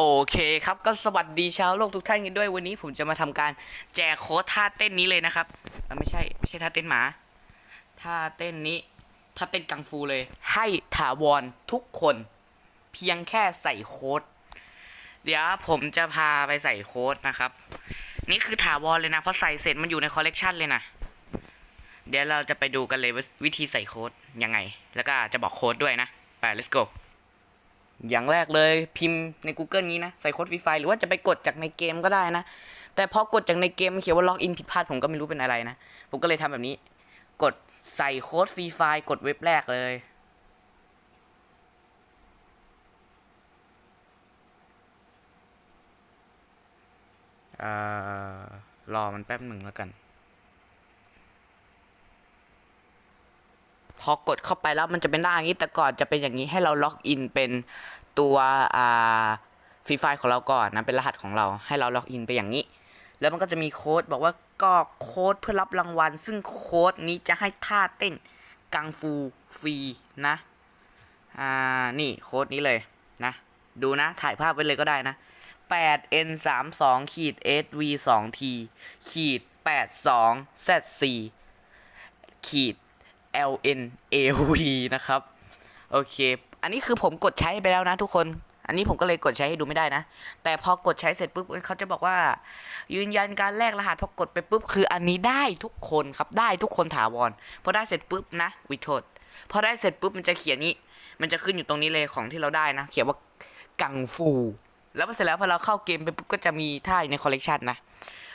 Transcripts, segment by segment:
โอเคครับก็สวัสดีชาวโลกทุกท่านกันด้วยวันนี้ผมจะมาทำการแจกโค้ดท่าเต้นนี้เลยนะครับไม่ใช่ไม่ใช่ท่าเต้นหมาท่าเต้นนี้ท่าเต้นกังฟูเลย ให้ถาวรทุกคน เพียงแค่ใส่โค้ดเดี๋ยวผมจะพาไปใส่โค้ดนะครับ นี่คือถาวรเลยนะเพราะใส่เสร็จมันอยู่ในคอลเลกชันเลยนะเดี๋ยวเราจะไปดูกันเลยว่าวิธีใส่โค้ดยังไง แล้วก็จะบอกโค้ดด้วยนะไป let's go อย่างแรกเลยพิมพ์ใน Google นี้นะ ใส่โค้ดฟรีไฟหรือว่าจะไปกดจากในเกมก็ได้นะ แต่พอกดจากในเกมมันเขียนว่าล็อกอินผิดพลาดผมก็ไม่รู้เป็นอะไรนะ ผมก็เลยทำแบบนี้ กดใส่โค้ดฟรีไฟกดเว็บแรกเลยอรอมันแป๊บหนึ่งแล้วกัน อกดเข้าไปแล้วมันจะเป็นหน้าอย่างนี้แต่ก่อนจะเป็นอย่างนี้ให้เราล็อกอินเป็นตัวอ่าฟรีไฟของเราก่อนนะเป็นรหัสของเราให้เราล็อกอินไปอย่างนี้ แล้วมันก็จะมีโค้ดบอกว่าก็โค้ดเพื่อรับรางวัล ซึ่งโค้ดนี้จะให้ท่าเต้นกังฟูฟรีนะอ่านี่โค้ดนี้เลยนะดูนะถ่ายภาพไว้เลยก็ได้นะ 8 n 3 2ขีด s v 2 t ขีด 8 2 z 4ขีด l n a v นะครับโอเค อันนี้คือผมกดใช้ไปแล้วนะทุกคน อันนี้ผมก็เลยกดใช้ให้ดูไม่ได้นะ แต่พอกดใช้เสร็จปุ๊บเขาจะบอกว่า ยืนยันการแลกรหัสพอกดไปปุ๊บคืออันนี้ได้ทุกคนครับได้ทุกคนถาวรพอได้เสร็จปุ๊บนะวิโทษพอได้เสร็จปุ๊บมันจะเขียนนี้ มันจะขึ้นอยู่ตรงนี้เลยของที่เราได้นะ เขียนว่ากังฟู แล้วพอเสร็จแล้วพอเราเข้าเกมไปปุ๊บก็จะมีท่าอยู่ในคอลเลกชันนะ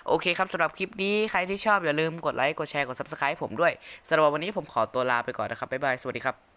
โอเคครับสำหรับคลิปนี้ใครที่ชอบอย่าลืมกดไลค์กดแชร์กด subscribe ผมด้วยสำหรับวันนี้ผมขอตัวลาไปก่อนนะครับบ๊ายบายสวัสดีครับ